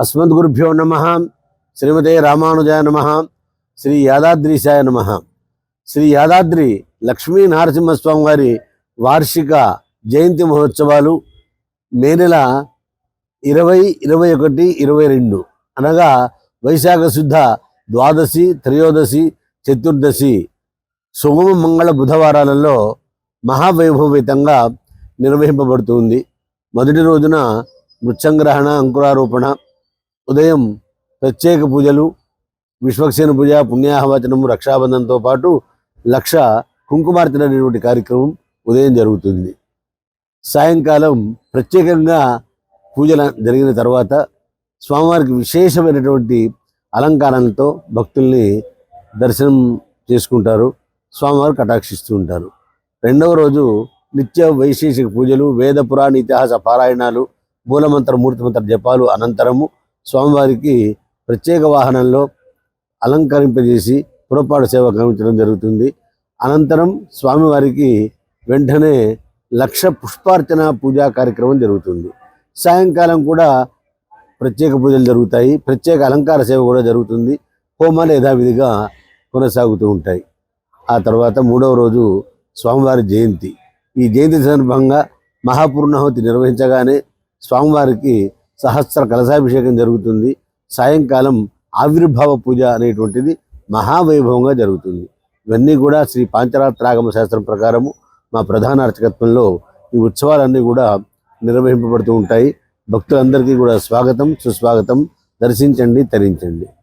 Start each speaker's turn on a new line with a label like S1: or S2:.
S1: అస్మద్గురుభ్యో నమ. శ్రీమతే రామానుజాయ నమ. శ్రీ యాదాద్రిశాయ నమ. శ్రీ యాదాద్రి లక్ష్మీ నరసింహస్వామి వారి వార్షిక జయంతి మహోత్సవాలు మే నెల ఇరవై ఇరవై ఒకటి ఇరవై రెండు. అనగా వైశాఖ శుద్ధ ద్వాదశి త్రయోదశి చతుర్దశి సుగమ మంగళ బుధవారాలలో మహావైభవితంగా నిర్వహింపబడుతుంది మొదటి రోజున మృత్యంగ్రహణ అంకురారోపణ ఉదయం ప్రత్యేక పూజలు విశ్వక్సేన పూజ పుణ్యాహవచనము రక్షాబంధంతో పాటు లక్ష కుంకుమార్తెనటువంటి కార్యక్రమం ఉదయం జరుగుతుంది. సాయంకాలం ప్రత్యేకంగా పూజల జరిగిన తర్వాత స్వామివారికి విశేషమైనటువంటి అలంకారాలతో భక్తుల్ని దర్శనం చేసుకుంటారు స్వామివారు కటాక్షిస్తూ ఉంటారు. రెండవ రోజు నిత్య వైశేషిక పూజలు వేద పురాణ ఇతిహాస పారాయణాలు మూలమంత్ర మూర్తిమంత్ర జపాలు అనంతరము స్వామివారికి ప్రత్యేక వాహనంలో అలంకరింపజేసి పురపాటు సేవ కమించడం జరుగుతుంది. అనంతరం స్వామివారికి వెంటనే లక్ష పుష్పార్చన పూజా కార్యక్రమం జరుగుతుంది. సాయంకాలం కూడా ప్రత్యేక పూజలు జరుగుతాయి. ప్రత్యేక అలంకార సేవ కూడా జరుగుతుంది. హోమాలు యథావిధిగా కొనసాగుతూ ఉంటాయి. ఆ తర్వాత మూడవ రోజు స్వామివారి జయంతి. ఈ జయంతి సందర్భంగా మహాపూర్ణాహుతి నిర్వహించగానే స్వామివారికి సహస్ర కలశాభిషేకం జరుగుతుంది. సాయంకాలం ఆవిర్భావ పూజ అనేటువంటిది మహావైభవంగా జరుగుతుంది. ఇవన్నీ కూడా శ్రీ పాంచరాత్రాగమ శాస్త్రం ప్రకారము మా ప్రధాన అర్చకత్వంలో ఈ ఉత్సవాలన్నీ కూడా నిర్వహింపబడుతూ ఉంటాయి. భక్తులందరికీ కూడా స్వాగతం సుస్వాగతం. దర్శించండి తరించండి.